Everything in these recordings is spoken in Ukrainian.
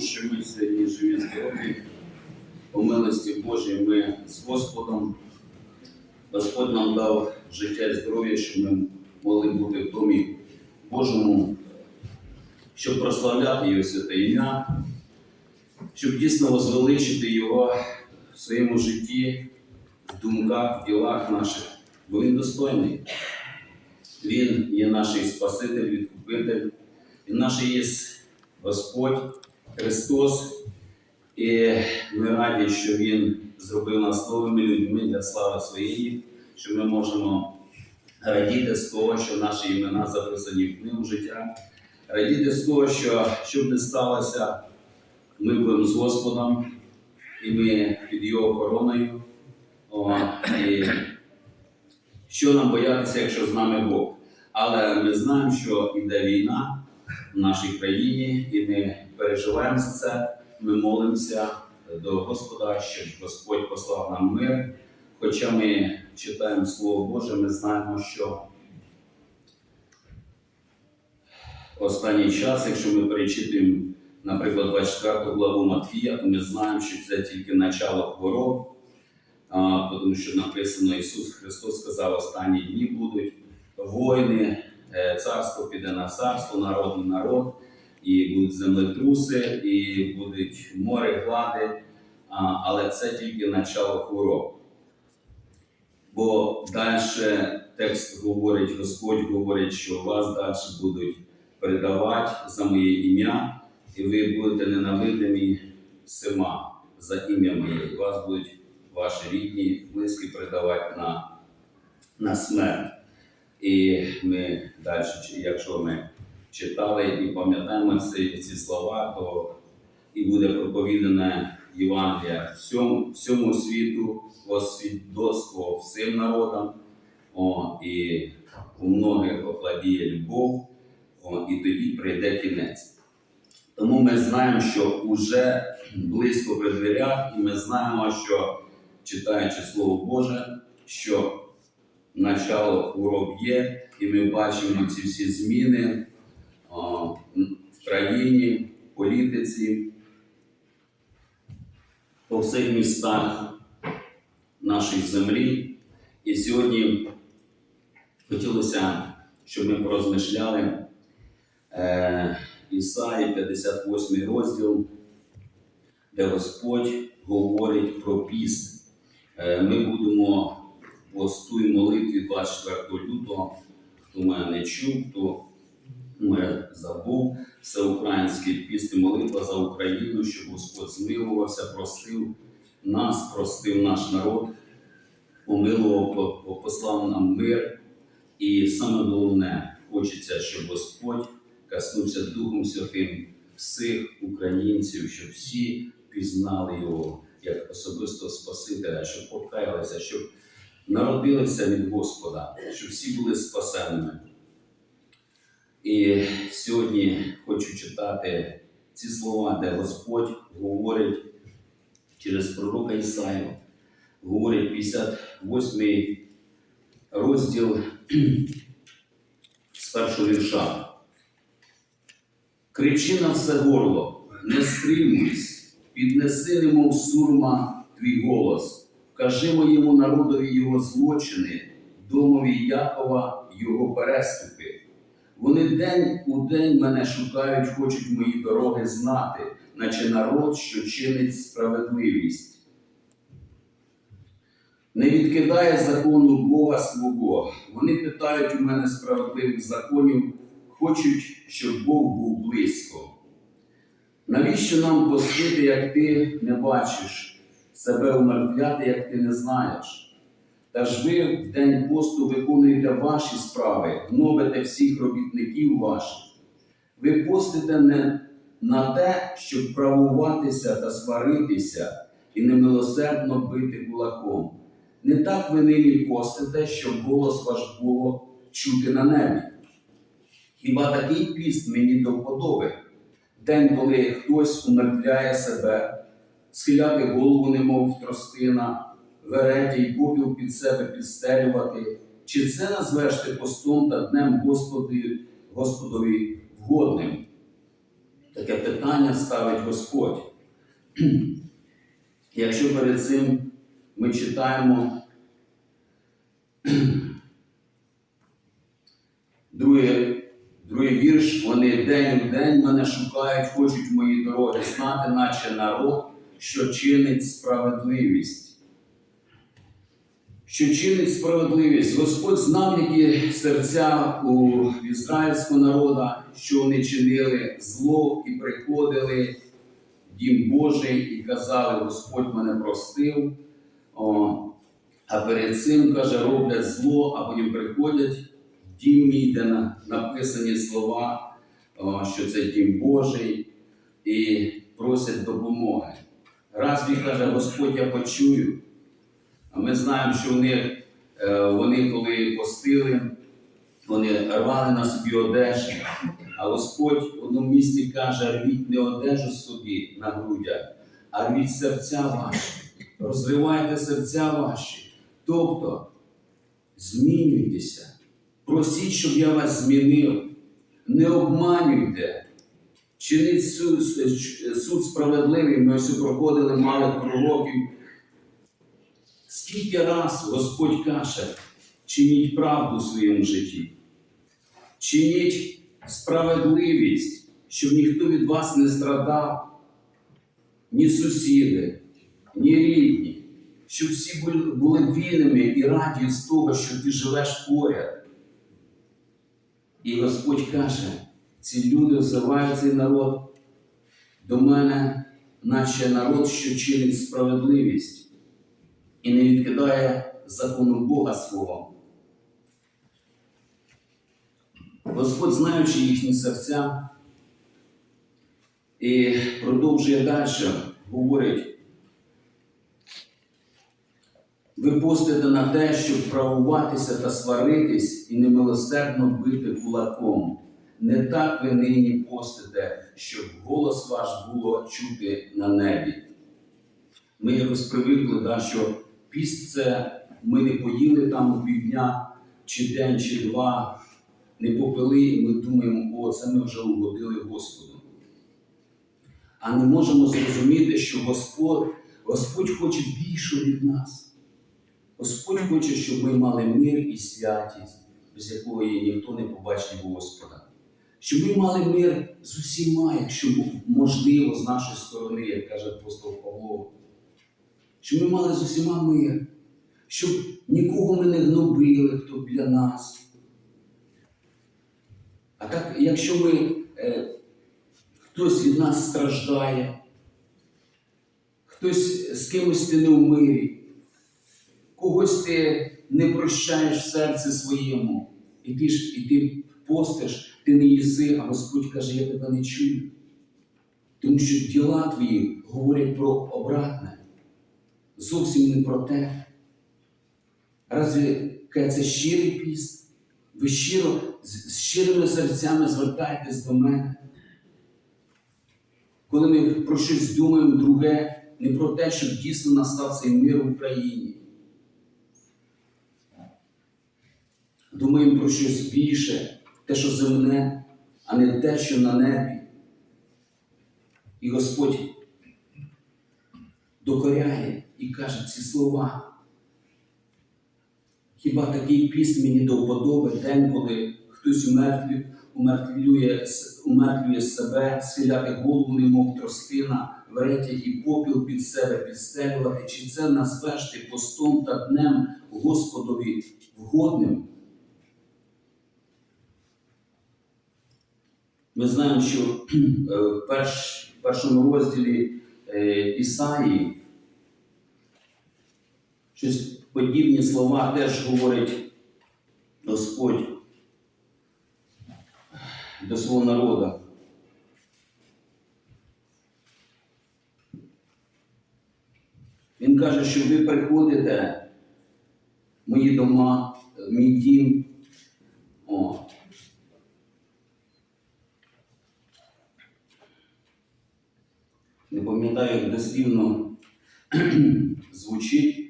що ми сьогодні живі здорові. По милості Божій ми з Господом. Господь нам дав життя і здоров'я, щоб ми могли бути в домі Божому, щоб прославляти Його святе ім'я, щоб дійсно возвеличити Його в своєму житті, в думках, в ділах наших, бо Він достойний. Він є наш Спаситель, Відкупитель, Він наш є Господь Христос. І ми раді, що Він зробив нас новими людьми для слави своєї, що ми можемо радіти з того, що наші імена записані в книгу життя, радіти з того, що щоб не сталося, ми будемо з Господом, і ми під Його охороною. О, і що нам боятися, якщо з нами Бог? Але ми знаємо, що йде війна в нашій країні, і ми переживаємо за це. Ми молимося до Господа, щоб Господь послав нам мир. Хоча ми читаємо Слово Боже, ми знаємо, що останній час, якщо ми перечитуємо, наприклад, 24 главу Матфія, то ми знаємо, що це тільки начало хвороб, тому що написано Ісус Христос сказав, останні дні будуть війни, е, царство піде на царство, народ на народ, і будуть землетруси, і будуть море глади, але це тільки начало хвороб. Бо далі текст говорить, Господь говорить, що вас далі будуть передавати за моє ім'я, і ви будете ненавидимі всіма за ім'я моє. Вас будуть ваші рідні, близькі передавати на, на смерть. І ми далі, якщо ми читали і пам'ятаємо ці, ці слова, то і буде проповідане Євангелія всьому, всьому світу, освідоцтво всім народам, о, і у многих охладіє любов, о, і тоді прийде кінець. Тому ми знаємо, що вже близько при дверях, і ми знаємо, що читаючи Слово Боже, що начало хвороб є, і ми бачимо ці всі зміни в країні, політиці, по всіх містах нашої землі. І сьогодні хотілося, щоб ми порозмишляли е, Ісаї 58 розділ, де Господь говорить про піст. Е, ми будемо посту молитві 24 лютого, хто мене не чув, хто мене забув, всеукраїнський піст і молитва за Україну, щоб Господь змилувався, простив нас, простив наш народ, помилував, по- по- послав нам мир. І саме головне, хочеться, щоб Господь коснувся Духом Святим всіх українців, щоб всі пізнали його як особистого Спасителя, щоб покаялися, щоб народилися від Господа, щоб всі були спасенними. І сьогодні хочу читати ці слова, де Господь говорить через пророка Ісаю, говорить 58 розділ з першого вірша. Кричи на все горло, не стримуйся, піднеси немов сурма твій голос, вкажи моєму народові його злочини, домові Якова його переступи. Вони день у день мене шукають, хочуть мої дороги знати, наче народ, що чинить справедливість. Не відкидає закону Бога свого. Вони питають у мене справедливих законів, хочуть, щоб Бог був близько. Навіщо нам постити, як ти не бачиш, себе умертвляти, як ти не знаєш? Та ж ви в день посту виконуєте ваші справи, гнобите всіх робітників ваших. Ви постите не на те, щоб правуватися та сваритися і немилосердно бити кулаком. Не так ви нині постите, щоб голос ваш було чути на небі. Хіба такий піст мені до вподоби? День, коли хтось умертвляє себе, схиляти голову, немов тростина, вереті й попіл під себе підстелювати, чи це назвеш ти постом та днем Господи, Господові вгодним? таке питання ставить Господь. Якщо перед цим ми читаємо другий, другий вірш, вони день у день мене шукають, хочуть мої дороги знати, наче народ, що чинить справедливість. Що чинить справедливість. Господь знав, які серця у ізраїльського народу, що вони чинили зло і приходили в дім Божий і казали, Господь мене простив. А перед цим, каже, роблять зло, а потім приходять в дім мій, де написані слова, що це дім Божий, і просять допомоги. Разві каже, Господь, я почую. А ми знаємо, що в них, е, вони, коли постили, вони рвали на собі одежу. А Господь в одному місці каже: рвіть не одежу собі на грудях, а рвіть серця ваші, розривайте серця ваші. Тобто змінюйтеся, просіть, щоб я вас змінив, не обманюйте. Чинить суд, суд справедливий. Ми ось проходили мало пророків. Скільки раз Господь каже, чиніть правду в своєму житті, чиніть справедливість, щоб ніхто від вас не страдав, ні сусіди, ні рідні, щоб всі були- вільними і раді з того, що ти живеш поряд. І Господь каже, ці люди взивають цей народ до мене, наче народ, що чинить справедливість і не відкидає закону Бога свого. Господь, знаючи їхні серця, і продовжує далі, говорить, ви постите на те, щоб правуватися та сваритись і немилосердно бити кулаком. Не так ви нині постите, щоб голос ваш було чути на небі. Ми якось привикли, да, що піст це ми не поїли там у півдня, чи день, чи два, не попили, і ми думаємо, о, це ми вже угодили Господу. А не можемо зрозуміти, що Господь, Господь хоче більше від нас. Господь хоче, щоб ми мали мир і святість, без якої ніхто не побачить Господа. Щоб ми мали мир з усіма, якщо можливо, з нашої сторони, як каже апостол Павло. Щоб ми мали з усіма мир, щоб нікого ми не гнобили, хто біля нас. А так, якщо ми, е, хтось від нас страждає, хтось з кимось ти не в мирі, когось ти не прощаєш в серці своєму, і ти ж і ти постиш, ти не їси, а Господь каже, я тебе не чую. Тому що діла твої говорять про обратне, зовсім не про те. Разве каже, це щирий піст? Ви щиро, з щирими серцями звертаєтесь до мене. Коли ми про щось думаємо друге, не про те, щоб дійсно настав цей мир в Україні. Думаємо про щось більше, те, що земне, а не те, що на небі. І Господь докоряє і каже ці слова. Хіба такий піст мені до вподоби день, коли хтось умертві, умертвлює, умертвлює себе, схиляти голову, немов тростина, вретя і попіл під себе підстелювати, чи це назвеш ти постом та днем Господові вгодним? Ми знаємо, що е, в першому розділі е, Ісаїї щось подібні слова теж говорить Господь до свого народу. Він каже, що ви приходите в мої дома, в мій дім. О, не пам'ятаю, як дослівно звучить,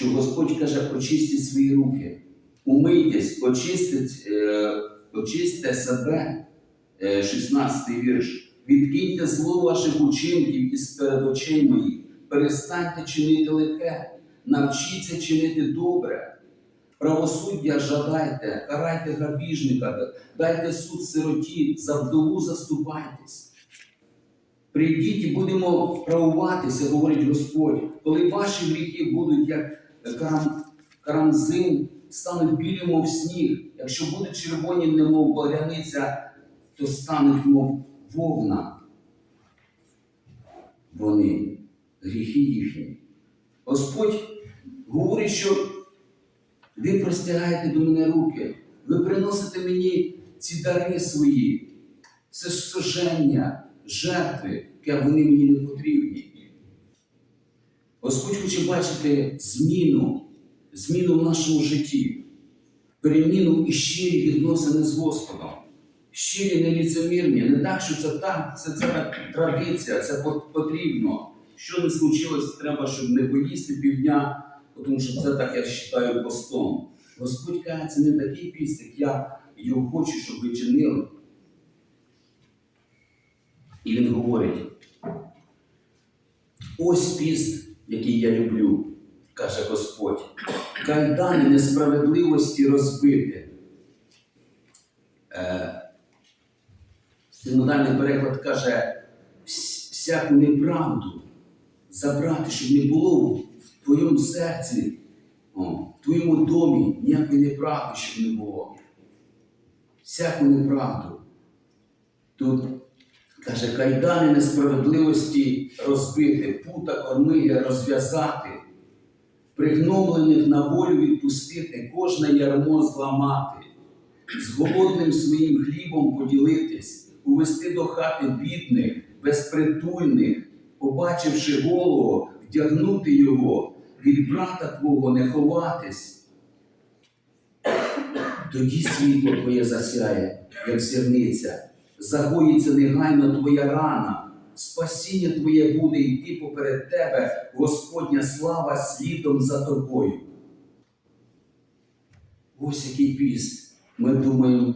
що Господь каже, очистіть свої руки, умийтесь, очистить, е, очистьте себе, е, 16 вірш. Відкиньте зло ваших учинків із перед очей моїх, перестаньте чинити лихе, навчіться чинити добре. Правосуддя жадайте, карайте грабіжника, дайте суд сироті, за вдову заступайтесь. Прийдіть і будемо правуватися, говорить Господь, коли ваші гріхи будуть як карам, карамзин, стануть білі, мов сніг, якщо будуть червоні, немов багряниця, то стануть, мов вовна. Вони, гріхи їхні. Господь говорить, що ви простягаєте до мене руки, ви приносите мені ці дари свої, це соження, жертви, яке вони мені не потрібні. Господь хоче бачити зміну, зміну в нашому житті, переміну і щирі відносини з Господом. Щирі, не ліцемірні, не так, що це так, це, це традиція, це потрібно. Що не случилось, треба, щоб не поїсти півдня, тому що це так я вважаю постом. Господь каже, це не такий піст, як я його хочу, щоб ви чинили. І він говорить: ось піст, який я люблю, каже Господь, кайдани несправедливості розбити. Е, Синодальний переклад каже, всяку неправду забрати, щоб не було в твоєму серці, в твоєму домі ніякої неправди, щоб не було. Всяку неправду. Тут каже, кайдани несправедливості розбити, пута кормиги розв'язати, пригноблених на волю відпустити, кожне ярмо зламати, з голодним своїм хлібом поділитись, увести до хати бідних, безпритульних, побачивши голого, вдягнути його, від брата твого не ховатись. Тоді світло твоє засяє, як зірниця, загоїться негайно твоя рана, спасіння твоє буде йти поперед тебе, Господня слава слідом за тобою. Ось який піст. Ми думаємо,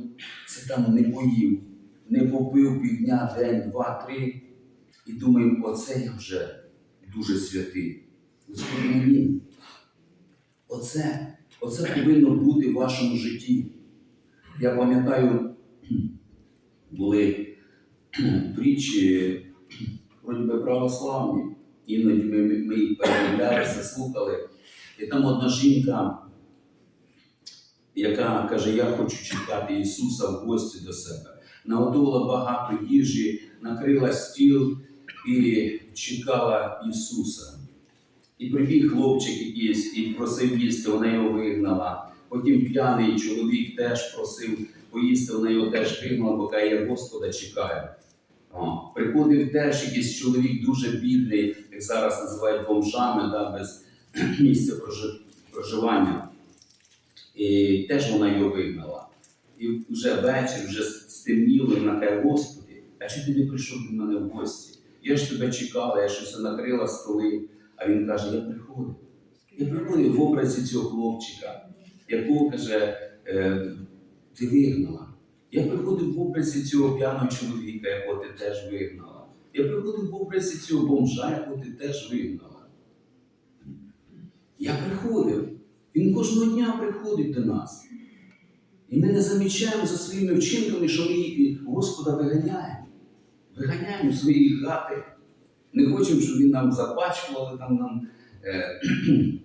це там не поїв, не попив півдня, день, два, три. І думаємо, оце я вже дуже святий. Господи, ні. Оце, оце повинно бути в вашому житті. Я пам'ятаю, були притчі, вроді би православні, іноді ми, ми їх переглядалися, слухали. І там одна жінка, яка каже, я хочу чекати Ісуса в гості до себе. Наготувала багато їжі, накрила стіл і чекала Ісуса. І прибіг хлопчик якийсь і просив їсти, вона його вигнала. Потім п'яний чоловік теж просив поїсти, вона його теж бо каже, я Господа чекаю. Приходив теж якийсь чоловік дуже бідний, як зараз називають бомжами, да, без місця проживання. І теж вона його вигнала. І вже вечір, вже стемніло, і вона каже, Господи, а чи ти не прийшов до мене в гості? Я ж тебе чекала, я щось накрила столи. А він каже, я приходив. Я приходив в образі цього хлопчика, якого каже, е, ти вигнала. Я приходив в образі цього п'яного чоловіка, якого ти теж вигнала. Я приходив в образі цього бомжа, якого ти теж вигнала. Я приходив. Він кожного дня приходить до нас. І ми не замічаємо за своїми вчинками, що ми їх Господа виганяємо. Виганяємо свої хати. Не хочемо, щоб він нам запачкували там нам. Е,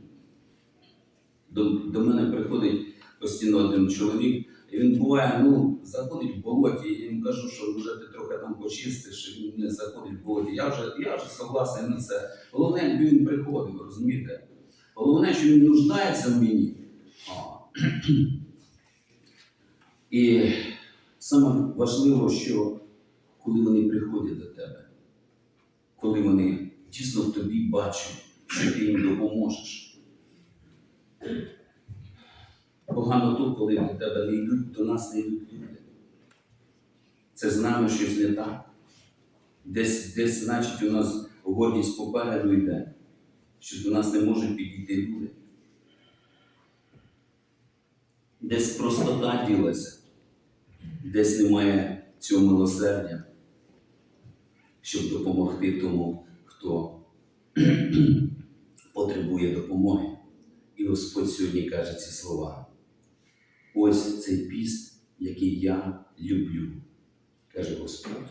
до, до мене приходить постійно один чоловік, і він буває, ну, заходить в болоті, я йому кажу, що вже ти трохи там почистиш, і він не заходить в болоті. Я вже, я вже согласен на це. Головне, якби він приходив, розумієте? Головне, що він нуждається в мені. І саме важливо, що коли вони приходять до тебе, коли вони дійсно в тобі бачать, що ти їм допоможеш. Погано то, коли до тебе не йдуть, до нас не йдуть люди. Це з нами щось не так. Десь, десь, значить, у нас гордість попереду йде, що до нас не можуть підійти люди. Десь простота ділася, десь немає цього милосердя. щоб допомогти тому, хто потребує допомоги. І Господь сьогодні каже ці слова. Ось цей піст, який я люблю, каже Господь.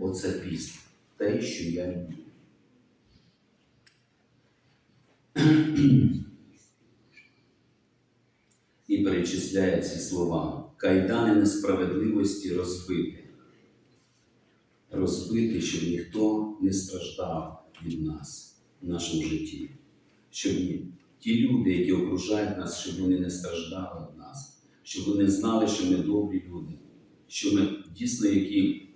Оце піст, те, що я люблю. І перечисляє ці слова. Кайдани несправедливості розбити. Розбити, щоб ніхто не страждав від нас в нашому житті. Щоб ті люди, які окружають нас, щоб вони не страждали від нас, щоб вони знали, що ми добрі люди, що ми дійсно які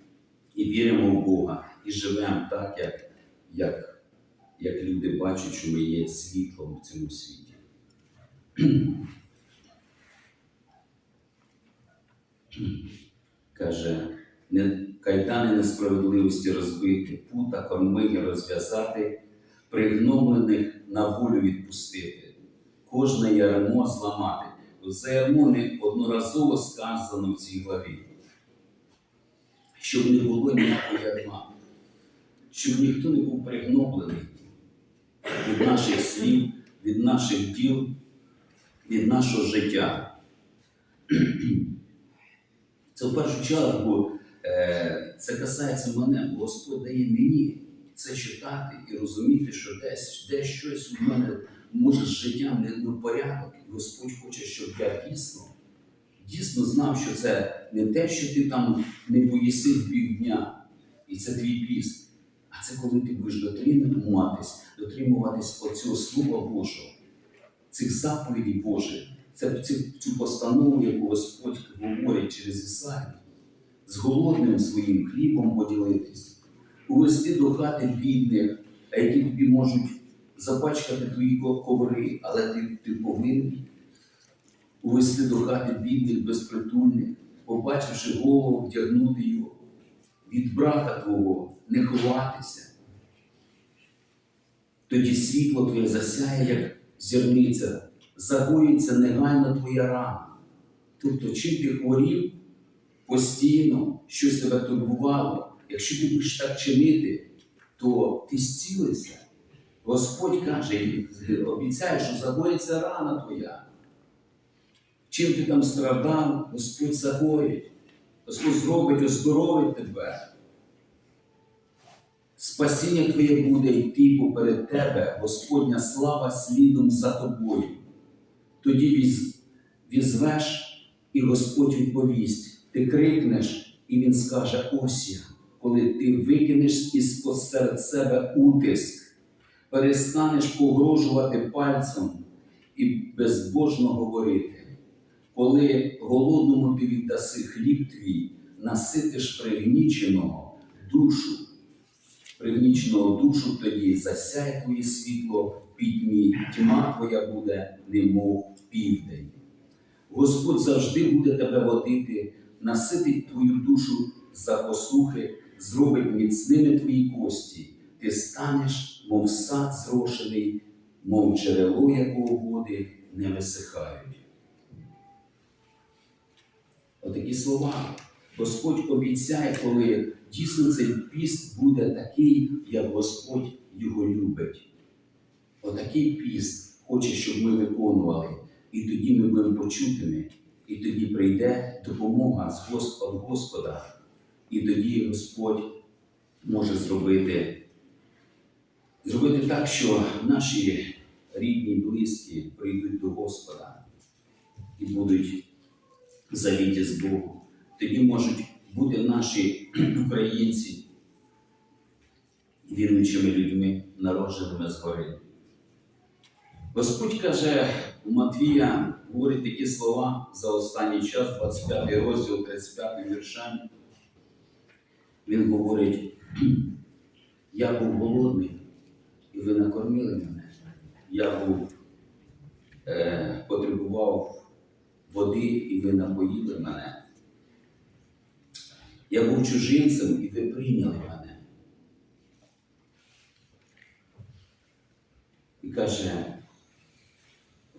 і віримо в Бога, і живемо так, як, як, як люди бачать, що ми є світлом в цьому світі. Каже, не, кайдани несправедливості розбити, пута кормиги розв'язати, пригноблених на волю відпустити, кожне ярмо зламати. Це ярмо не одноразово сказано в цій главі. Щоб не було ніякого ярма, щоб ніхто не був пригноблений від наших слів, від наших діл, від нашого життя. Це в першу чергу е, це касається мене, Господь дає мені це читати і розуміти, що десь, десь щось у мене може з життям не в порядок. Господь хоче, щоб я дійсно, дійсно знав, що це не те, що ти там не поїси півдня, і це твій піст. А це коли ти будеш дотримуватись, дотримуватись оцього Слова Божого, цих заповідей Божих, це цю, цю постанову, яку Господь говорить через Ісаїю, з голодним своїм хлібом поділитись, увести до хати бідних, а які тобі можуть запачкати твої коври, але ти, ти повинен увести до хати бідних, безпритульних, побачивши голову, вдягнути його, від брата твого не ховатися. Тоді світло твоє засяє, як зірниця, загоїться негайно твоя рана. Тобто, чим ти хворів постійно, щось тебе турбувало, якщо ти будеш так чинити, то ти зцілився. Господь каже, обіцяє, що загоїться рана твоя. Чим ти там страдав, Господь загоїть. Господь зробить, оздоровить тебе. Спасіння твоє буде йти поперед тебе, Господня слава слідом за тобою. Тоді віз, візвеш, і Господь відповість. Ти крикнеш, і Він скаже: ось я, коли ти викинеш із посеред себе утиск, перестанеш погрожувати пальцем і безбожно говорити. Коли голодному ти віддаси хліб твій, наситиш пригніченого душу, пригніченого душу тоді засяє твоє світло пітьмі, тьма твоя буде, немов південь. Господь завжди буде тебе водити, наситить твою душу за посухи, зробить міцними твої кості. Ти станеш, мов сад зрошений, мов джерело, якого води не висихають. Отакі слова. Господь обіцяє, коли дійсно цей піст буде такий, як Господь його любить. Отакий піст хоче, щоб ми виконували. І тоді ми будемо почутими, і тоді прийде допомога з Господа. І тоді Господь може зробити, зробити так, що наші рідні, близькі прийдуть до Господа і будуть завіті з Богом. Тоді можуть бути наші українці віруючими людьми, народженими згори. Господь каже у Матвія, говорить такі слова за останній час, 25 розділ, 35 віршем. Він говорить: я був голодний, і ви накормили мене. Я був, е, потребував води, і ви напоїли мене. Я був чужинцем, і ви прийняли мене. І каже,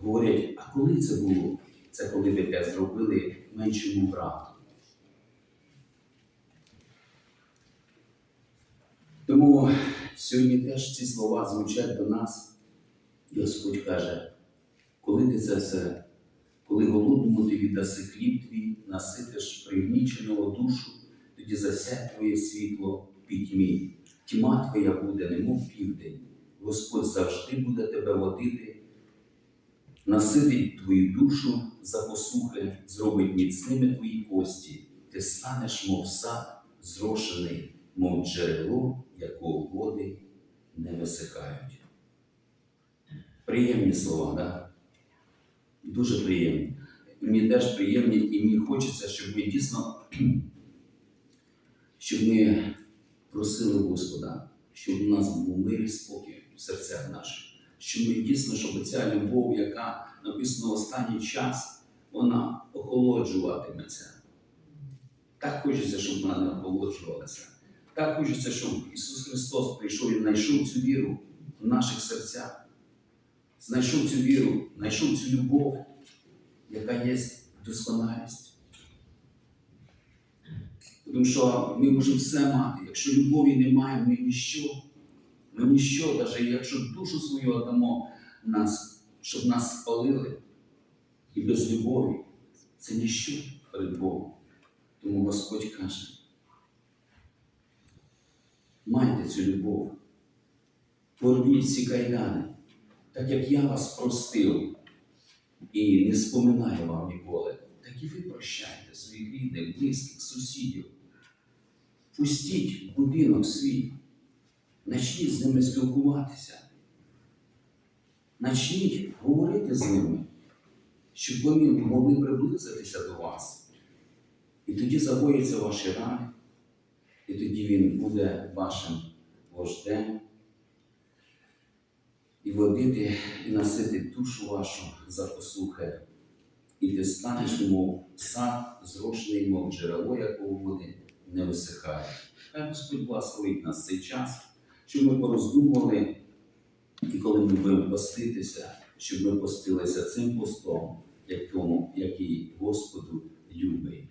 говорять, а коли це було? Це коли ви те зробили меншому брату. Сьогодні теж ці слова звучать до нас, і Господь каже, коли ти це все, коли голодному ти віддаси хліб твій, наситиш пригніченого душу, тоді засядь твоє світло в пітьмі. Тьма твоя буде, немов південь. Господь завжди буде тебе водити, наситить твою душу за посухи, зробить міцними твої кості. Ти станеш, мов сад, зрошений, мов джерело, якого води не висихають. Приємні слова? Да? Дуже приємні. Мені теж приємні, і мені хочеться, щоб ми дійсно, щоб ми просили Господа, щоб у нас був мир і спокій в серцях наших. Щоб ми дійсно, щоб ця любов, яка написана останній час, вона охолоджуватиметься. Так хочеться, щоб вона не охолоджувалася. Так хочеться, щоб Ісус Христос прийшов і знайшов цю віру в наших серцях, знайшов цю віру, знайшов цю любов, яка є досконалість. Тому що ми можемо все мати. Якщо любові немає, ми ніщо. Ми ніщо, навіть якщо душу свою дамо нас, щоб нас спалили, і без любові, це ніщо перед Богом. Тому Господь каже, майте цю любов, порвіть ці кайдани, так як я вас простив. І не споминаю вам ніколи, так і ви прощайте своїх рідних, близьких, сусідів. Пустіть будинок свій, начніть з ними спілкуватися, начніть говорити з ними, щоб вони могли приблизитися до вас. І тоді загоїться ваші рани, і тоді він буде вашим вождем і водити, і насити душу вашу за посухи. І ти станеш, мов сад, зрошений, мов джерело, якого води не висихає. Хай Господь благословить нас цей час, щоб ми пороздумували, і коли ми будемо поститися, щоб ми постилися цим постом, якому, який Господу любить.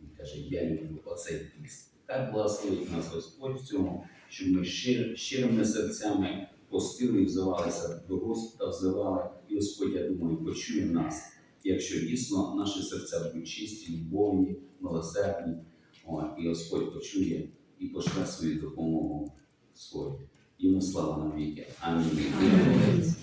Він каже, я люблю оцей піст. Хай благословить нас Господь в цьому, щоб ми щир, щирими серцями постили і взивалися до Господа, взивали, і Господь, я думаю, почує нас, якщо дійсно наші серця будуть чисті, любовні, милосердні, О, і Господь почує і пошле свою допомогу свою. Йому слава навіки. Амінь.